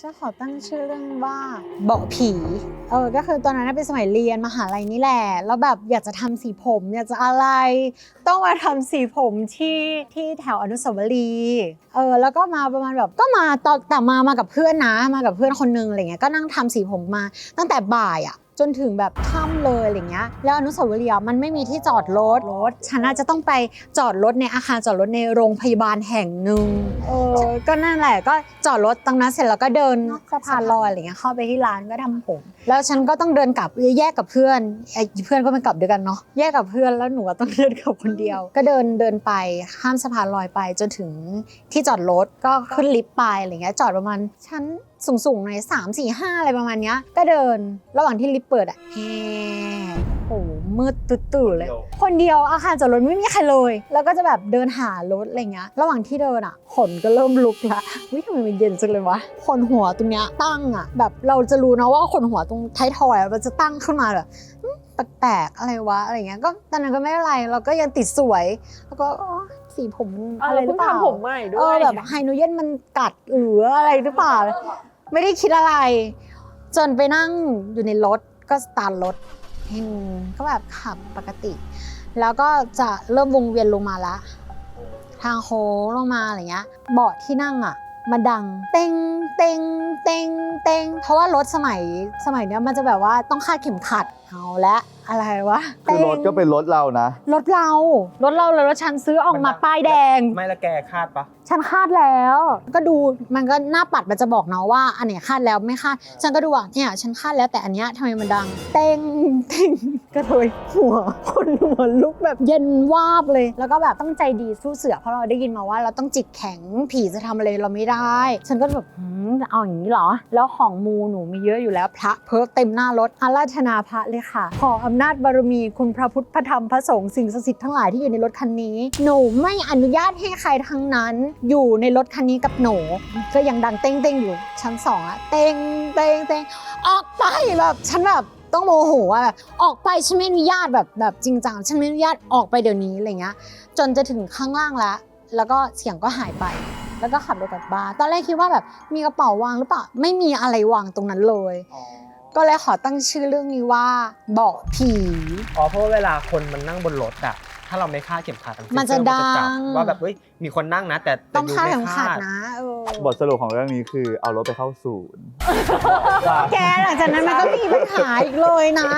ฉันขอตั้งชื่อเรื่องว่าเบาะผี เออ ก็คือตอนนั้นเป็นสมัยเรียนมหาลัยนี่แหละ แล้วแบบอยากจะทำสีผม อยากจะอะไร ต้องมาทำสีผมที่ที่แถวอนุสาวรีย์ เออ แล้วก็มาประมาณแบบก็มาตอนแต่มามากับเพื่อนนะ มากับเพื่อนคนนึงอะไรเงี้ย ก็นั่งทำสีผมมาตั้งแต่บ่ายอะ จนถึงแบบค่ำเลยอะไรเงี้ยแล้วอนุสาวรีย์อะมันไม่มีที่จอดรถรถฉันน่าจะต้องไปจอดรถในอาคารจอดรถในโรงพยาบาลแห่งหนึ่งเออก็นั่นแหละก็จอดรถตรงนั้นเสร็จแล้วก็เดินสะพานลอยอะไรเงี้ยเข้าไปที่ร้านก็ทำผม แล้วฉันก็ต้องเดินกลับแยกกับเพื่อนไอ้เพื่อนก็ไม่กลับด้วยกันเนาะแยกกับเพื่อนแล้วหนูก็ต้องเดินกลับคนเดียว ก็เดินเดินไปข้ามสะพานลอยไปจนถึงที่จอดรถก็ขึ้นลิฟต์ไปอะไรเงี้ยจอดประมาณชั้น สูงๆหน่อยสามสี่ห้าอะไรประมาณเนี้ยก็เดินระหว่างที่ลิฟต์เปิดอะแฮโอ้โหมืดตื่นๆเลย คนเดียวอาคารจอดรถไม่มีใครเลย แล้วก็จะแบบเดินหารถอะไรเงี้ย ระหว่างที่เดินอะ ขนก็เริ่มลุกละวิทำไมมันเย็นจังเลยวะ ขนหัวตรงเนี้ยตั้งอะ แบบเราจะรู้นะว่าขนหัวตรงท้ายทอยอะมันจะตั้งขึ้นมาแบบอืมแปลกๆอะไรวะอะไรเงี้ย ก็ตอนนั้นก็ไม่เป็นไร เราก็ยังติดสวย แล้วก็อ๋อสีผมมันอะอะไรไรหรืเพิ่องเปล่าทำผมใหม่ด้เอวอยแบบไฮโนเยนมันกัดหรืออะไรหรือเปล่า ไม่ได้คิดอะไร จนไปนั่งอยู่ในรถก็สตาร์รถก็แบบขับปกติ แล้วก็จะเริ่มวงเวียนลงมาละทางโค้งลงมาอะไรเงี้ยเบาะที่นั่งอะมันดังเต็งเต็งเต็งเต็งเพราะว่ารถสมัยสมัยเนี้ยมันจะแบบว่าต้องคาดเข็มขัดเอาละ อะไรวะคือรถก็เป็นรถเรานะรถเรารถเราเลยรถฉันซื้อออกมาป้ายแดง ไม่ละแกคาดปะฉันคาดแล้ว ก็ดูมันก็หน้าปัดมันจะบอกเนาะว่าอันไหนคาดแล้วไม่คาด ฉันก็ดูว่าเนี่ยฉันคาดแล้วแต่อันเนี้ยทำไมมันดัง เต้งเต้ง ก็เลยหัวคนหัวลุกแบบเย็นวาบเลย แล้วก็แบบต้องใจดีสู้เสือเพราะเราได้ยินมาว่าเราต้องจิตแข็งผีจะทำอะไรเราไม่ได้ ฉันก็แบบหืมเอาอย่างนี้เหรอ แล้วของมูหนูมีเยอะอยู่แล้วพระเพิกเต็มหน้ารถอาราธนาพระเลยค่ะ ขออำนาจบารมีคุณพระพุทธพระธรรมพระสงฆ์สิ่งศักดิ์สิทธิ์ทั้งหลายที่อยู่ในรถคันนี้ หนูไม่อนุญาตให้ใครทั้งนั้น อยู่ในรถคันนี้กับหนูก็ยังดังเต้งเต้งอยู่ชั้นสองอะเต้งเต้งเต้งออกไปแบบฉันแบบ ต้องโมโหอะแบบออกไปฉันไม่อนุญาตแบบแบบจริงจังฉันไม่อนุญาตออกไปเดี๋ยวนี้อะไรเงี้ย จนจะถึงข้างล่างแล้ว แล้วก็เสียงก็หายไป แล้วก็ขับรถกลับบ้านตอนแรกคิดว่าแบบมีกระเป๋าวางหรือเปล่าไม่มีอะไรวางตรงนั้นเลย ก็เลยขอตั้งชื่อเรื่องนี้ว่าเบาะผี อ๋อเพราะว่าเวลาคนมันนั่งบนรถอะ ถ้าเราไม่คาดเข็มขัดอะมันจะเซ็นเซอร์ดังว่าแบบเฮ้ยมีคนนั่งนะ แต่แต่ต้องยูคาดไม่เข็มขัดคาดนะเออบทสรุปของเรื่องนี้คือเอารถไปเข้าศูนย์ แกหลังจากนั้นมันก็มีปัญหาอีกเลยนะ